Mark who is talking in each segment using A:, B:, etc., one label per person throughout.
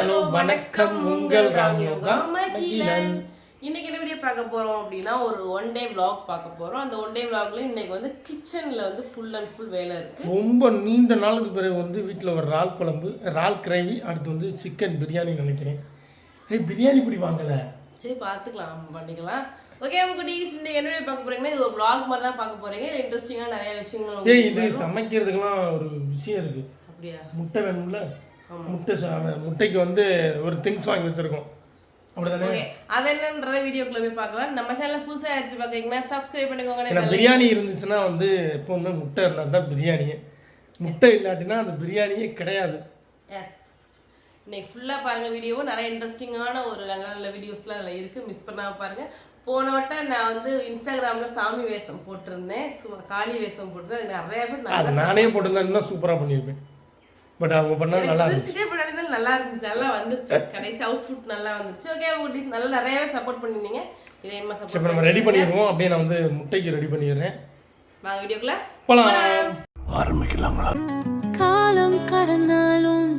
A: Hello வணக்கம். உங்கள் ராம் யோகா.
B: இன்னைக்கு என்ன வீடியோ பார்க்க போறோம் அப்படின்னா ஒரு ஒன் டே vlog பார்க்க போறோம். அந்த ஒன் டே vlogல இன்னைக்கு வந்து கிச்சன்ல வந்து ஃபுல் அண்ட் ஃபுல் வேலை இருக்கு.
A: ரொம்ப நீண்ட நாளுக்கு பிறகு வந்து வீட்டில் ஒரு இறால் குழம்பு இறால் கிரேவி அடுத்து வந்து சிக்கன் பிரியாணி நினைக்கிறேன். ஏய் பிரியாணி இப்படி வாங்கலை.
B: சரி பார்த்துக்கலாம். பண்ணிக்கலாம். ஓகே குட்டீஸ் இந்த என்ன பார்க்க போறீங்கன்னா இது ஒரு vlog மாதிரி தான் பார்க்க போறீங்க. இன்ட்ரெஸ்டிங்காக நிறைய விஷயங்கள்
A: ஏய் இது சமைக்கிறதுக்கெல்லாம் ஒரு விஷயம் இருக்குது
B: அப்படியா?
A: முட்டை வேணும்ல? முட்டை சா- முட்டைக்கு வந்து ஒரு திங்ஸ் வாங்கி வச்சுருக்கோம்.
B: அது என்னன்றத வீடியோக்குள்ள போய் பார்க்கலாம். நம்ம சேனல் புதுசாக ஆயிடுச்சு பார்க்குறீங்கன்னா சப்ஸ்கிரைப் பண்ணிக்கோங்க
A: பிரியாணி இருந்துச்சுன்னா வந்து எப்போவுமே முட்டை இருந்தால் தான் பிரியாணியே முட்டை இல்லாட்டினா அந்த பிரியாணியே கிடையாது.
B: எஸ் இன்னைக்கு ஃபுல்லாக பாருங்கள் வீடியோவும் நிறைய இன்ட்ரெஸ்டிங்கான ஒரு நல்ல நல்ல வீடியோஸ்லாம் அதில் இருக்குது மிஸ் பண்ணாம பாருங்கள் போன வட்டம் நான் வந்து இன்ஸ்டாகிராமில் சாமி வேஷம் போட்டிருந்தேன். சும்மா காளி வேஷம் போட்டிருந்தேன். அதுக்கு நிறைய பேர்
A: அது நானே போட்டிருந்தா இன்னும் சூப்பராக பண்ணியிருப்பேன். பட் அவங்க பண்ணால் நல்லா இருந்துச்சு.
B: நல்லா இருந்துச்சு நல்லா வந்துருச்சு. கடைசி அவுட்ஃபுட் நல்லா வந்துருச்சு. ஓகே குட்டி நல்லா நிறையவே சப்போர்ட் பண்ணிருந்தீங்க இதே மாதிரி
A: சரி இப்போ
B: சப்போர்ட்
A: நம்ம ரெடி பண்ணிடுவோம். அப்படியே நான் வந்து முட்டைக்கு ரெடி பண்ணிடுறேன்.
B: வாங்க வீடியோக்குள்ள
A: போகலாம்
C: காலம் கடந்தாலும்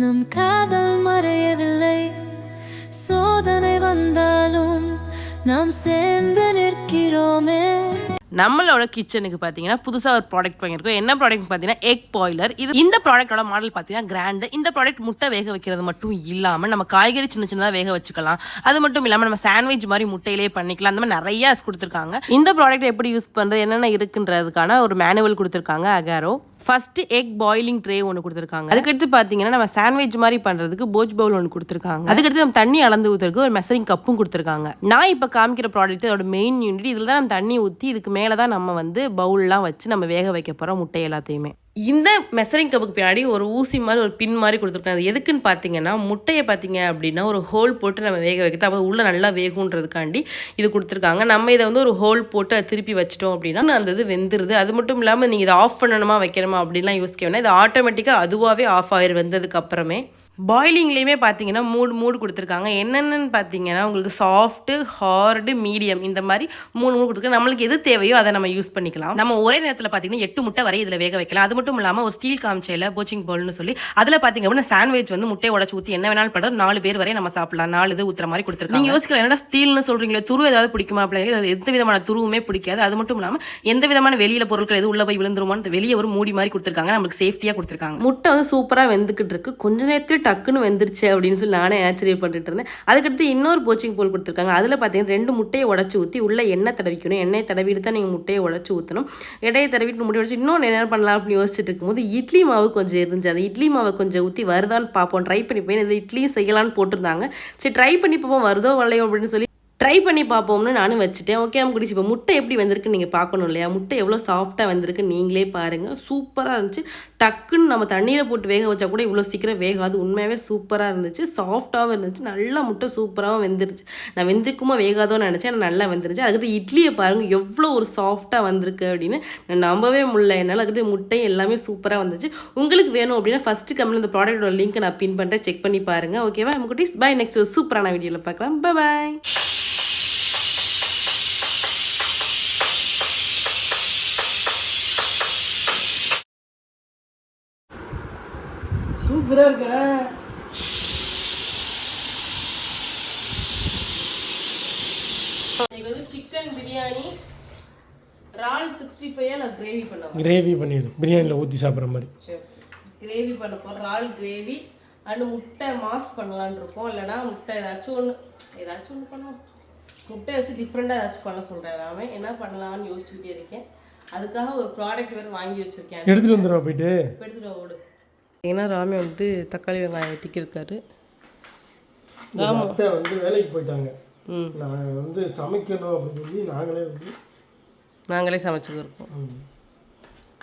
C: நம் காதல் மறையவில்லை. சோதனை வந்தாலும் நாம் சேர்ந்து நிற்கிறோமே.
B: நம்மளோட கிச்சனுக்கு பார்த்தீங்கன்னா புதுசாக ஒரு ப்ராடக்ட் வாங்கியிருக்கோம். என்ன ப்ராடக்ட் பார்த்தீங்கன்னா எக் பாய்லர் இது இந்த ப்ராடக்டோட மாடல் பார்த்தீங்கன்னா கிராண்டு இந்த ப்ராடக்ட் முட்டை வேக வைக்கிறது மட்டும் இல்லாமல் நம்ம காய்கறி சின்ன சின்னதாக வேக வச்சுக்கலாம். அது மட்டும் இல்லாமல் நம்ம சாண்ட்விச் மாதிரி முட்டையிலே பண்ணிக்கலாம். அந்த மாதிரி நிறைய கொடுத்துருக்காங்க. இந்த ப்ராடக்ட் எப்படி யூஸ் பண்ணுறது என்னென்ன இருக்குன்றதுக்கான ஒரு மேனுவல் கொடுத்துருக்காங்க Agaro first egg boiling tray ஒன்று கொடுத்துருக்காங்க. அதுக்கடுத்து பார்த்தீங்கன்னா நம்ம சாண்ட்விச் மாதிரி பண்ணுறதுக்கு போஜ் பவுல் ஒன்று கொடுத்துருக்காங்க. அதுக்கடுத்து நம்ம தண்ணி அளந்து ஊற்றுறதுக்கு ஒரு மெசரிங் கப்பும் கொடுத்துருக்காங்க. நான் இப்போ காமிக்கிற ப்ராடக்ட் அதோட மெயின் யூனிட் இதில் தான் நம்ம தண்ணி ஊற்றி இதுக்கு மேலே தான் நம்ம வந்து பவுல்லாம் வச்சு நம்ம வேக வைக்க போகிறோம் முட்டை எல்லாத்தையுமே. இந்த மெசரிங் கப்புக்கு பின்னாடி ஒரு ஊசி மாதிரி ஒரு பின் மாதிரி கொடுத்துருக்காங்க. அது எதுக்குன்னு பார்த்தீங்கன்னா முட்டையை பார்த்தீங்க அப்படின்னா ஒரு ஹோல் போட்டு நம்ம வேக வைக்கிறது. அப்போ உள்ளே நல்லா வேகுன்றதுக்காண்டி இது கொடுத்துருக்காங்க. நம்ம இதை வந்து ஒரு ஹோல் போட்டு அதை திருப்பி வச்சிட்டோம் அப்படின்னா அந்த இது வெந்துருது. அது மட்டும் இல்லாமல் நீங்கள் இதை ஆஃப் பண்ணணுமா வைக்கணுமா அப்படின்லாம் யோசிக்க வேணாம். இது ஆட்டோமேட்டிக்காக அதுவாகவே ஆஃப் ஆயிரு வெந்ததுக்கு அப்புறமே. பாயிலிங்லேயுமே பார்த்தீங்கன்னா மூடு மூடு கொடுத்துருக்காங்க. என்னென்னு பார்த்தீங்கன்னா உங்களுக்கு சாஃப்ட்டு ஹார்டு மீடியம் இந்த மாதிரி மூணு மூணு கொடுத்துருக்காங்க நம்மளுக்கு எது தேவையோ அதை நம்ம யூஸ் பண்ணிக்கலாம். நம்ம ஒரே நேரத்தில் பார்த்தீங்கன்னா எட்டு முட்டை வரை இதில் வேக வைக்கலாம். அது மட்டும் இல்லாமல் ஒரு ஸ்டீல் காமிச்சையில் போச்சிங் பவுல்னு சொல்லி அதில் பார்த்தீங்க அப்படின்னா சாண்ட்விச் வந்து முட்டையை உடச்சு ஊற்றி என்ன வேணாலும் படம் நாலு பேர் வரை நம்ம சாப்பிடலாம். நாலு இது ஊற்றுற மாதிரி கொடுத்துருக்காங்க. நீங்கள் யோசிக்கலாம் என்னடா ஸ்டீல்னு சொல்கிறீங்களே துரு ஏதாவது பிடிக்குமா அப்படிங்கிறது எந்த விதமான துருவுமே பிடிக்காது. அது மட்டும் இல்லாமல் எந்த விதமான வெளியில பொருட்கள் எதுவும் உள்ள போய் விழுந்துருமான்னு வெளியே ஒரு மூடி மாதிரி கொடுத்துருக்காங்க. நமக்கு சேஃப்டியாக கொடுத்துருக்காங்க. முட்டை வந்து சூப்பராக வெந்துக்கிட்டு இருக்கு. கொஞ்ச நேரத்தில் டக்குன்னு வந்துருச்சு அப்படின்னு சொல்லி நானே ஆச்சரியப்பட்டுட்டு இருந்தேன். அதுக்கடுத்து இன்னொரு போச்சிங் போல் கொடுத்துருக்காங்க. அதில் பார்த்தீங்கன்னா ரெண்டு முட்டையை உடச்சி ஊற்றி உள்ளே எண்ணெய் தடவிக்கணும். எண்ணெய் தடவிட்டு தான் நீங்கள் முட்டையை உடச்சி ஊற்றணும் இடையை தடவிட்டு முட்டை உடச்சி இன்னொன்று என்ன பண்ணலாம் அப்படின்னு யோசிச்சுட்டு இருக்கும்போது இட்லி மாவு கொஞ்சம் இருந்துச்சு. அந்த இட்லி மாவை கொஞ்சம் ஊற்றி வருதான்னு பார்ப்போம் ட்ரை பண்ணி போய் இந்த இட்லியும் செய்யலான்னு போட்டிருந்தாங்க. சரி ட்ரை பண்ணி பார்ப்போம். வருதோ வரலையோ அப்படின்னு சொல்லி ட்ரை பண்ணி பார்ப்போம்னு நானும் வச்சுட்டேன். ஓகே நம்ம குடிச்சு இப்போ முட்டை எப்படி வந்திருக்குன்னு நீங்கள் பார்க்கணும் இல்லையா? முட்டை எவ்வளோ சாஃப்டாக வந்திருக்கு நீங்களே பாருங்கள் சூப்பராக இருந்துச்சு. டக்குன்னு நம்ம தண்ணியில் போட்டு வேக வச்சா கூட இவ்வளோ சீக்கிரம் வேகாது. உண்மையாகவே சூப்பராக இருந்துச்சு. சாஃப்டாகவும் இருந்துச்சு. நல்லா முட்டை சூப்பராகவும் வெந்துருச்சு. நான் வெந்திருக்குமா வேகாதோன்னு நினச்சேன். ஆனால் நல்லா வந்துருச்சு. அதுக்கடுத்து இட்லியை பாருங்கள் எவ்வளோ ஒரு சாஃப்டாக வந்திருக்கு அப்படின்னு நான் நம்பவே முடியல. என்னால் அதுக்கடுத்து முட்டை எல்லாமே சூப்பராக வந்துச்சு. உங்களுக்கு வேணும் அப்படின்னா ஃபஸ்ட்டு கம்மி இந்த ப்ராடக்ட்டோட லிங்க் நான் பின் பண்ணுறேன் செக் பண்ணி பாருங்கள் ஓகேவா நம்ம குட்டீஸ்? பாய் நெக்ஸ்ட் ஒரு சூப்பரான வீடியோவில் பார்க்கலாம். பாய்
A: சூப்பராக இருக்க
B: இன்னைக்கு வந்து சிக்கன் பிரியாணி ரால் சிக்ஸ்டி ஃபைவ் நான் கிரேவி பண்ண
A: கிரேவி பண்ணிடு பிரியாணியில் ஊற்றி சாப்பிட்ற மாதிரி.
B: கிரேவி பண்ண போகிறோம் ரால் கிரேவி அண்ட் முட்டை மாஸ் பண்ணலான்னு இருக்கோம். இல்லைனா முட்டை ஏதாச்சும் ஒன்று ஏதாச்சும் ஒன்று பண்ணுவோம் முட்டை வச்சு டிஃப்ரெண்ட்டாக ஏதாச்சும் பண்ண சொல்கிறேன் ராமே என்ன பண்ணலாம்னு யோசிச்சுக்கிட்டே இருக்கேன். அதுக்காக ஒரு ப்ராடக்ட் வேறு வாங்கி வச்சுருக்கேன்.
A: எடுத்துகிட்டு வந்துடுவா போயிட்டு?
B: எடுத்துகிட்டு ஏன்னா ராமே வந்து தக்காளி வெங்காயம் வெட்டிக்கிருக்காரு.
A: எங்க அத்தை வந்து வேலைக்கு போயிட்டாங்க.
B: ம்.
A: நான் வந்து சமைக்கணும் அப்படின்னு சொல்லி நாங்களே வந்து
B: நாங்களே சமைச்சுக்கிருக்கோம்.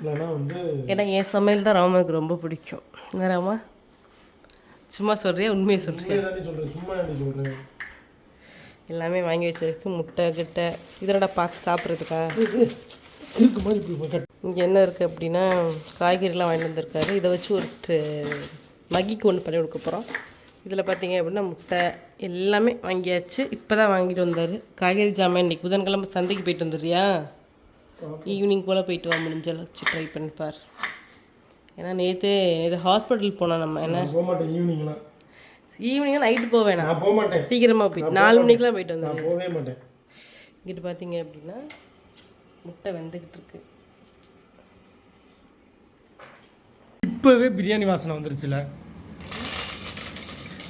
A: இல்லைன்னா வந்து
B: ஏன்னா என் சமையல் தான் ராமனுக்கு ரொம்ப பிடிக்கும். என்ன ராமா? சும்மா சொல்றியா? உண்மையை
A: சொல்கிறேன் சும்மா சொல்கிறேன்
B: எல்லாமே வாங்கி வச்சிருக்கு. முட்டை கிட்ட. இதனோட பார்த்து சாப்பிட்றதுக்கா?
A: இருக்கு மாதிரி இப்படி கட்
B: இங்கே என்ன இருக்குது அப்படின்னா காய்கறிலாம் வாங்கிட்டு வந்திருக்காரு. இதை வச்சு ஒரு மகிக்கு ஒன்று பண்ணி கொடுக்க போகிறோம் இதில் பார்த்தீங்க அப்படின்னா முட்டை எல்லாமே வாங்கியாச்சு. இப்போ தான் வாங்கிட்டு வந்தார். காய்கறி ஜாமான் இன்னைக்கு புதன்கிழமை சந்தைக்கு போயிட்டு வந்துடுறியா? ஈவினிங் போல் போயிட்டு வா முடிஞ்சால் வச்சு ட்ரை பண்ணிப்பார் ஏன்னா நேற்று இது ஹாஸ்பிட்டல் போனோம் நம்ம. என்ன?
A: போக மாட்டேன் ஈவினிங்லாம்
B: ஈவினிங் நைட்டு போக வேணாம்
A: போக மாட்டேன்
B: சீக்கிரமாக போய் நாலு மணிக்கெலாம் போயிட்டு வந்துடுங்க
A: போகவே மாட்டேன்.
B: இங்கிட்டு பார்த்தீங்க அப்படின்னா முட்டை வெந்துக்கிட்டு இருக்கு.
A: இப்போவே பிரியாணி வாசனை வந்துருச்சுல?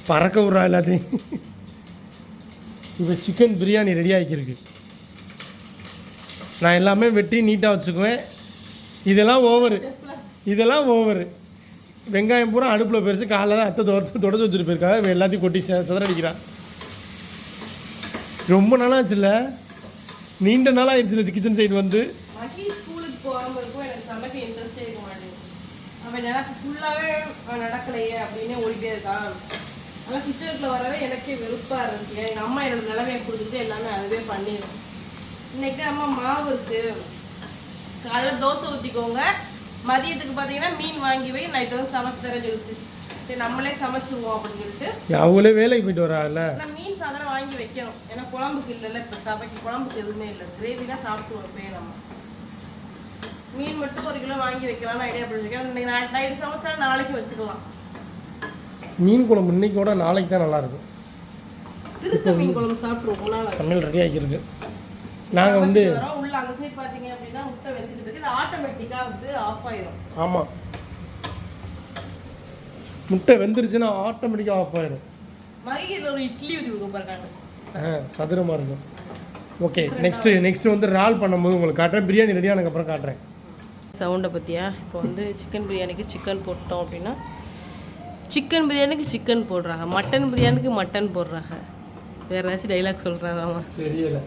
A: பறக்க விட்றா எல்லாத்தையும். இப்போ சிக்கன் பிரியாணி ரெடி ஆகிக்கிருக்கு நான் எல்லாமே வெட்டி நீட்டாக வச்சுக்குவேன். இதெல்லாம் ஓவரு இதெல்லாம் ஓவரு வெங்காயம் பூரா அடுப்பில் பறித்து காலைல தான் அத்தை தொடச்சு தொடச்சி வச்சுட்டு போயிருக்காங்க எல்லாத்தையும் கொட்டி சதறடிக்கிறான் ரொம்ப ரொம்ப நாளாச்சுல்ல நீண்ட நாளாக ஆயிடுச்சு கிச்சன் சைடு வந்து
B: மகி ஸ்கூலுக்கு போகாமல் இருக்கும் எனக்கு சமைக்க இன்ட்ரெஸ்டே இருக்க மாட்டேங்குது. அவன் எனக்கு ஃபுல்லாகவே நடக்கலையே அப்படின்னே ஓடிட்டே இருக்கான். ஆனால் கிச்சனுக்குள்ள வரவே எனக்கே வெறுப்பாக இருந்துச்சு எங்கள் அம்மா என்னோட நிலைமையை கொடுத்துட்டு எல்லாமே அதுவே பண்ணிடும் இன்னைக்கு அம்மா மாவு இருக்கு. காலையில் தோசை ஊற்றிக்கோங்க மதியத்துக்கு பார்த்தீங்கன்னா மீன் வாங்கி போய் நைட்டு வந்து சமைச்சு தரேன் சொல்லிச்சு. சரி நம்மளே சமைச்சிருவோம் அப்படின்னு சொல்லிட்டு
A: அவங்களே வேலைக்கு போயிட்டு வராங்கல்ல?
B: மீன் சாதனம் வாங்கி வைக்கணும். ஏன்னா குழம்புக்கு இல்லைல்ல இப்போ சமைக்கு குழம்புக்கு எதுவுமே இல்லை. கிரேவி தான் சாப்பிட்டு வைப்பேன் நம்ம. மீன் மட்டும் ஒரு கிலோ வாங்கி வைக்கலாம்னு ஐடியா பண்ணிருக்கேன் இன்னைக்கு நைட்டு சமைச்சா நாளைக்கு வச்சுக்கலாம்.
A: மீன் குழம்பு இன்னைக்கோட நாளைக்கு தான் நல்லாயிருக்கும்.
B: திருத்த மீன் குழம்பு சாப்பிட்ருவோம்
A: சமையல் ரெடி ஆகிருக்கு நாங்கள் வந்து
B: உள்ள அங்கே பார்த்தீங்க அப்படின்னா முட்டை வெந்துக்கிட்டு இருக்கு. இது ஆட்டோமேட்டிக்காக வந்து ஆஃப் ஆயிரும்.
A: ஆமாம் முட்டை வெந்துருச்சுன்னா ஆட்டோமேட்டிக்காக ஆஃப் ஆயிடும்
B: இட்லி
A: சதுரமாக இருக்கும். ஓகே நெக்ஸ்ட்டு நெக்ஸ்ட்டு வந்து ரால் பண்ணும்போது உங்களுக்கு காட்டுறேன். பிரியாணி ரெடி ஆனதுக்கப்புறம் காட்டுறேன்.
B: சவுண்டை பற்றியா இப்போ வந்து சிக்கன் பிரியாணிக்கு சிக்கன் போட்டோம் அப்படின்னா சிக்கன் பிரியாணிக்கு சிக்கன் போடுறாங்க. மட்டன் பிரியாணிக்கு மட்டன் போடுறாங்க. வேற ஏதாச்சும் டைலாக் சொல்கிறாராமா
A: தெரியல.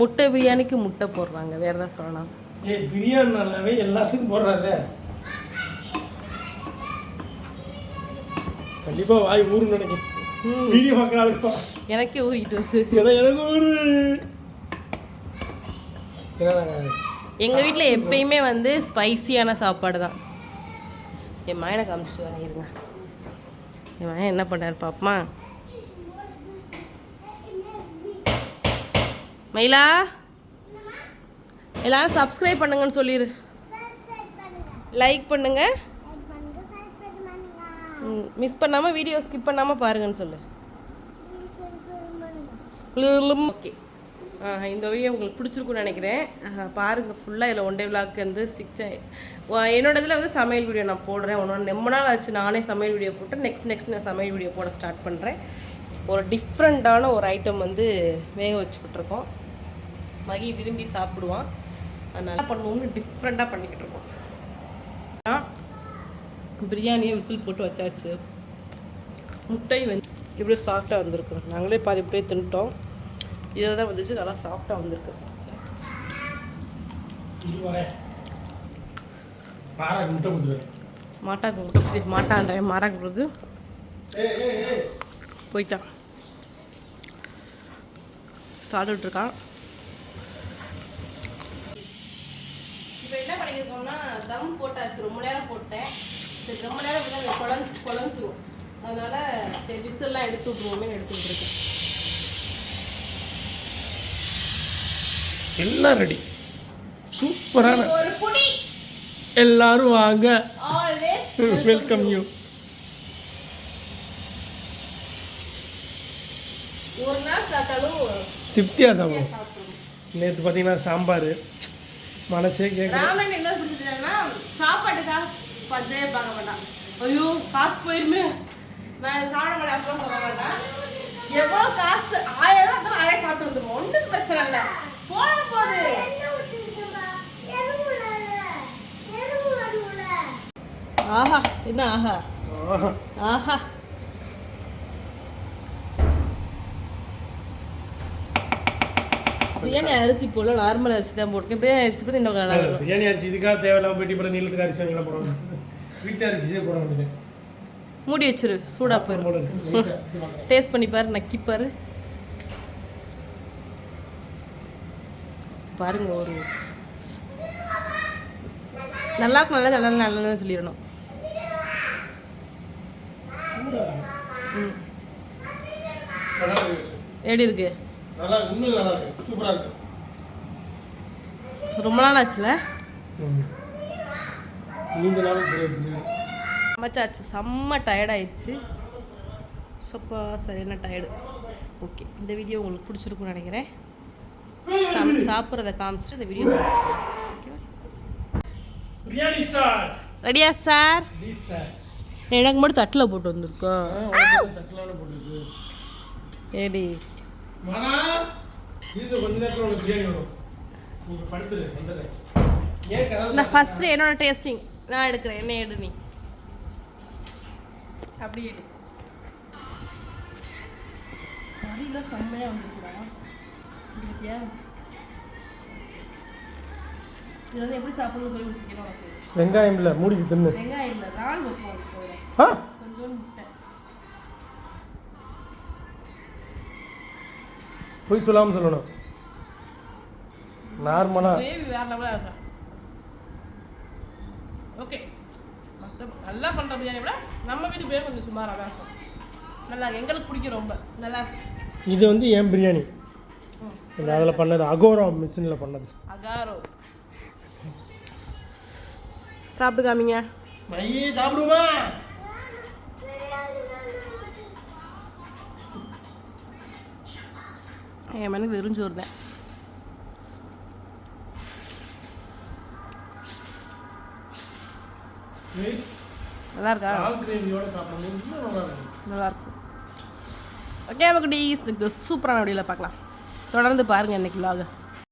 B: முட்டை பிரியாணிக்கு முட்டை போடுறாங்க. வேற ஏதாவது சொல்லலாம்
A: ஏய் பிரியாணி நல்லாவே எல்லாத்துக்கும் போடுறாங்க கண்டிப்பாக வாய் ஊருன்னு நினைக்கிறேன். வீடியோ பார்க்குற ஆளுப்பா
B: எனக்கே ஊறிக்கிட்டு வருது.
A: ஏன்னா எனக்கு ஊரு
B: எங்கள் வீட்டில் எப்பயுமே வந்து ஸ்பைசியான சாப்பாடு தான். என் மயனை காமிச்சிட்டு வரேன் இருங்க. என் மயன் என்ன பண்ணுறாரு பாப்பமா? மயிலா? எல்லாரும் சப்ஸ்கிரைப் பண்ணுங்கன்னு சொல்லிடு லைக் பண்ணுங்க. மிஸ் பண்ணாமல் வீடியோ ஸ்கிப் பண்ணாமல் பாருங்கன்னு சொல்லு. ஓகே இந்த வீடியோ உங்களுக்கு பிடிச்சிருக்கும்னு நினைக்கிறேன். அஹ் பாருங்க ஃபுல்லாக இதில் ஒன் டே விளாக்கு வந்து சிக்ஸ் என்னோட இதில் வந்து சமையல் வீடியோ நான் போடுறேன். ஒன்று ரொம்ப நாள் ஆச்சு நானே சமையல் வீடியோ போட்டு நெக்ஸ்ட் நெக்ஸ்ட் நான் சமையல் வீடியோ போட ஸ்டார்ட் பண்ணுறேன் ஒரு டிஃப்ரெண்ட்டான ஒரு ஐட்டம் வந்து வேக வச்சுக்கிட்டு இருக்கோம். மகி விரும்பி சாப்பிடுவான். அதனால பண்ணுவோம்னு டிஃப்ரெண்ட்டாக பண்ணிக்கிட்டு இருக்கோம். பிரியாணியை விசில் போட்டு வச்சாச்சு. முட்டை வந்து இப்படி சாஃப்டாக வந்திருக்கு. நாங்களே பாதி இப்படியே தின்ட்டோம் இதில் தான் வந்துச்சு. நல்லா சாஃப்டாக வந்திருக்கு. மாட்டாக்கு முட்டை பிடிச்சி மாட்டான்ற மாறாக்கு கொடுத்து போயிட்டான். சாப்பிட்டுட்டு இருக்கான் இப்போ என்ன பண்ணியிருக்கோம்னா தம் போட்டாச்சு. ரொம்ப நேரம் போட்டேன். சரி ரொம்ப நேரம் விட்டா குழஞ்சு குழஞ்சிரும். அதனால சரி விசில்லாம் எடுத்து விட்ருவோமே எடுத்து விட்ருக்கேன்
A: எல்லாம் ரெடி சூப்பரான
B: ஒரு புடி.
A: எல்லாரும் வாங்க. Welcome you. திருப்தியாக சாப்பிடும். நேற்று பார்த்தீங்கன்னா சாம்பார். மனசே கேட்க
B: ராமன் என்ன புரிஞ்சுட்டேன்னா சாப்பாட்டுக்காக பஞ்சே பார்க்க மாட்டான். ஐயோ காசு போயிருமே. நான் சாப்பிட மாட்டேன் அப்புறம் சொல்ல மாட்டேன். எவ்வளோ காசு? ஆயிரம் ரூபா இருந்தாலும் ஆயிரம் சாப்பிட்டு வந்துருவோம். ஒன்றும் பிரச்சனை இல்லை. போன போது. ஆஹா என்ன ஆஹா.
A: ஆஹா.
B: பிரியாணி அரிசி போல நார்மல் அரிசி தான் போட்டிருக்கேன். பிரியாணி அரிசி போட்டு இன்னும் நல்லா இருக்கும்
A: பிரியாணி அரிசி இதுக்காக தேவையில்லாம போயிட்டு அப்புறம் நீளத்துக்கு அரிசி வாங்கலாம் போடுவாங்க. வீட்டு அரிசியே போட வேண்டியது
B: மூடி வச்சிரு சூடா போயிடும். டேஸ்ட் பண்ணி பாரு நக்கி பாரு. பாருங்க ஒரு நல்லா இருக்கும் நல்லா நல்லா நல்லா சொல்லிடணும். எப்படி இருக்கு?
A: நல்லா இன்னும் நல்லா இருக்கு. சூப்பரா இருக்கு.
B: ரொம்ப நாள் ஆச்சுல? சமைச்சாச்சு. செம்ம டயர்ட் ஆயிடுச்சு. சப்பா சரியான டயர்டு ஓகே இந்த வீடியோ உங்களுக்கு பிடிச்சிருக்கும்னு நினைக்கிறேன். சாப்பிட்றத காமிச்சிட்டு இந்த வீடியோ ரெடியா சார் எனக்கு மட்டும் தட்டில் போட்டு வந்திருக்கோம் ஏடி
A: மகா இது கொஞ்ச நேரத்தில் உனக்கு பிரியாணி வரும். நீங்கள் படுத்துரு வந்துடுறேன் ஏன் கதவு
B: நான் ஃபஸ்ட்டு என்னோட டேஸ்டிங் நான் எடுக்கிறேன் என்ன எடு நீ. அப்படி எடு. கறியில் செம்மையாக வந்துருக்குடா இருக்கியா இது வந்து எப்படி சாப்பிடணும்னு சொல்லி உனக்கு?
A: வெங்காயம் இல்லை மூடிக்கு தின்னு.
B: வெங்காயம் இல்லை இறால் வைப்போம் கொஞ்சோண்டு முட்டை.
A: பொய் சொல்லாமல் சொல்லணும். நார்மலாக
B: ஓகே மற்ற நல்லா பண்ணுற பிரியாணி விட நம்ம வீட்டு பிரியாணி கொஞ்சம் சுமாராக தான் இருக்கும். நல்லா. எங்களுக்கு பிடிக்கும் ரொம்ப. நல்லா இருக்கு.
A: இது வந்து என் பிரியாணி. இந்த அதில் பண்ணது அகோரா மிஷினில் பண்ணது.
B: அகாரோ. சாப்பிட்டு காமிங்க.
A: மையே சாப்பிடுமா?
B: என் மனுக்கு வெறும் சோறு தான் நல்லா இருக்கா? நல்லா இருக்கும் ஓகே மக்கள் சூப்பரான வீடியோவில் பார்க்கலாம். தொடர்ந்து பாருங்கள் இன்னைக்கு vlog